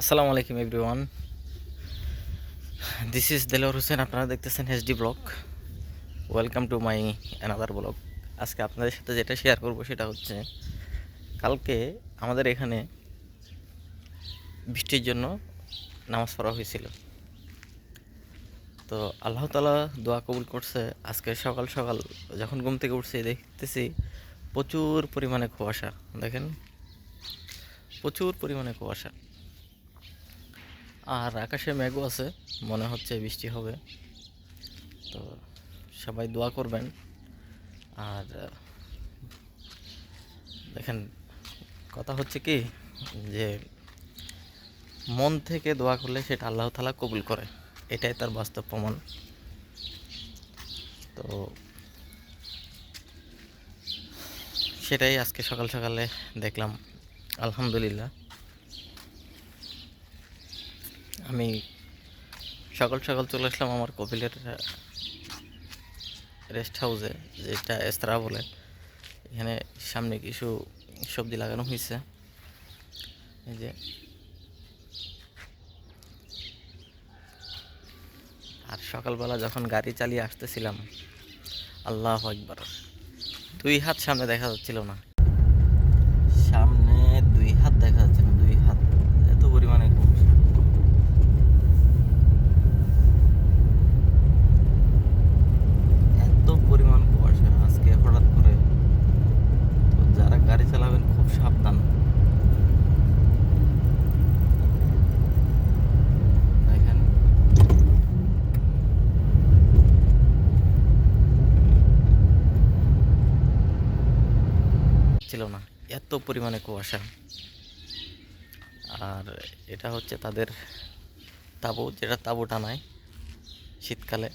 আসসালামু আলাইকুম everyone this is Delor Hossain আপনারা দেখতেছেন SD blog welcome to my another blog আজকে আপনাদের সাথে যেটা শেয়ার করব সেটা হচ্ছে, কালকে আমাদের এখানে বৃষ্টির জন্য নামাজ পড়া হয়েছিল। তো আল্লাহ তালা দোয়া কবুল করছে। আজকে সকাল সকাল যখন ঘুম থেকে উঠছি, দেখতেছি প্রচুর পরিমাণে কুয়াশা। দেখেন, প্রচুর পরিমাণে কুয়াশা। আর আকাশে মেঘও আছে, মনে হচ্ছে বৃষ্টি হবে। তো সবাই দোয়া করবেন। আর, দেখেন, কথা হচ্ছে কি, যে মন থেকে দোয়া করলে সেটা আল্লাহ তালা কবুল করে। এটাই তার বাস্তব প্রমাণ। তো সেটাই আজকে সকাল সকালে দেখলাম। আলহামদুলিল্লাহ। আমি সকাল সকাল চলে আসলাম আমার কপিলের রেস্ট হাউসে যেটা এস্তারা বলে। এখানে সামনে কিছু সবজি লাগানো হয়েছে এই যে। আর সকালবেলা যখন গাড়ি চালিয়ে আসতেছিলাম, আল্লাহ একবার দুই হাত সামনে দেখা যাচ্ছিল না সামনে দুই হাত দেখা যাচ্ছে না দুই হাত এত পরিমাণে কুয়াশা এত পরিমাণ কুয়াশা আজকে হঠাৎ করে তো যারা গাড়ি চালাবেন খুব সাবধান দেখেন ছিল না পরিমাণে কুয়াশা। আর এটা হচ্ছে তাদের তাবু, যেটা তাবু টানায় শীতকালে।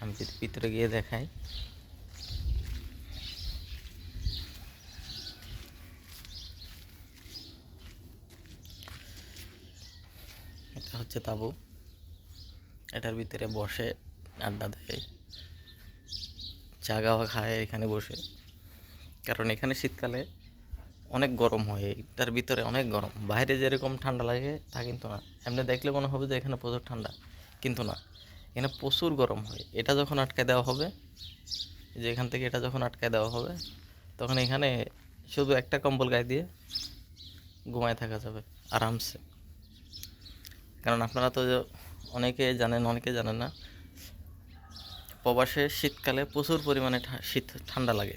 আমি যদি ভিতরে গিয়ে দেখাই। এটা হচ্ছে তাবু। এটার ভিতরে বসে, আড্ডা দেয়। চা গাওয়া খায় এখানে বসে। কারণ এখানে শীতকালে অনেক গরম হয়, এটার ভিতরে অনেক গরম। বাইরে যেরকম ঠান্ডা লাগে, তা কিন্তু না। এমনি দেখলে মনে হবে যে এখানে প্রচুর ঠান্ডা, কিন্তু না। এখানে প্রচুর গরম হয়। এটা যখন আটকে দেওয়া হবে, যে এখান থেকে এটা যখন আটকে দেওয়া হবে, তখন এখানে শুধু একটা কম্বল গায়ে দিয়ে ঘুমায় থাকা যাবে, আরামসে। কারণ আপনারা তো অনেকে জানেন অনেকে জানেন না, প্রবাসে শীতকালে প্রচুর পরিমাণে শীত ঠান্ডা লাগে।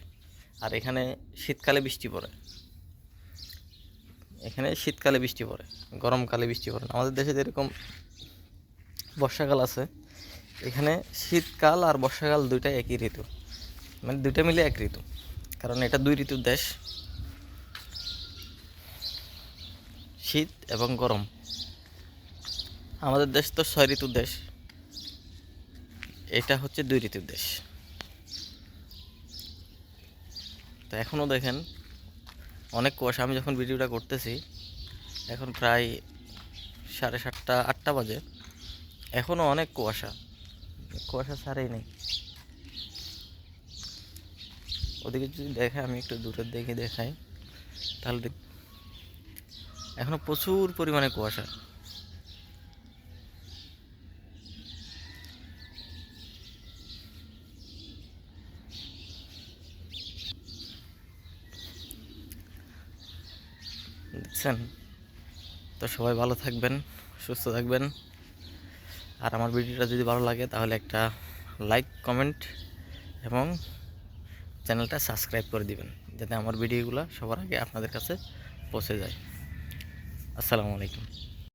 আর এখানে শীতকালে বৃষ্টি পড়ে। এখানে শীতকালে বৃষ্টি পড়ে, গরমকালে বৃষ্টি পড়ে আমাদের দেশে যেরকম বর্ষাকাল আছে, এখানে শীতকাল আর বর্ষাকাল দুইটাই একই ঋতু। মানে দুইটা মিলে এক ঋতু, কারণ এটা দুই ঋতুর দেশ। শীত এবং গরম। আমাদের দেশ তো ছয় ঋতুর দেশ, এটা হচ্ছে দুই ঋতুর দেশ। তো এখনও দেখেন অনেক কুয়াশা। আমি যখন ভিডিওটা করতেছি, এখন প্রায় সাড়ে সাতটা, আটটা বাজে। এখনও অনেক কুয়াশা। কুয়াশা ছাড়েই নেই। ওদিকে যদি দেখে আমি একটু দূরের দিকে দেখাই, তাহলে এখনও প্রচুর পরিমাণে কুয়াশা। দেখছেন? তো সবাই ভালো থাকবেন, সুস্থ থাকবেন। আর আমার ভিডিওটা যদি ভালো লাগে, তাহলে একটা লাইক, কমেন্ট এবং চ্যানেলটা সাবস্ক্রাইব করে দিবেন, যাতে আমার ভিডিওগুলো সবার আগে আপনাদের কাছে পৌঁছে যায়। আসসালামু আলাইকুম।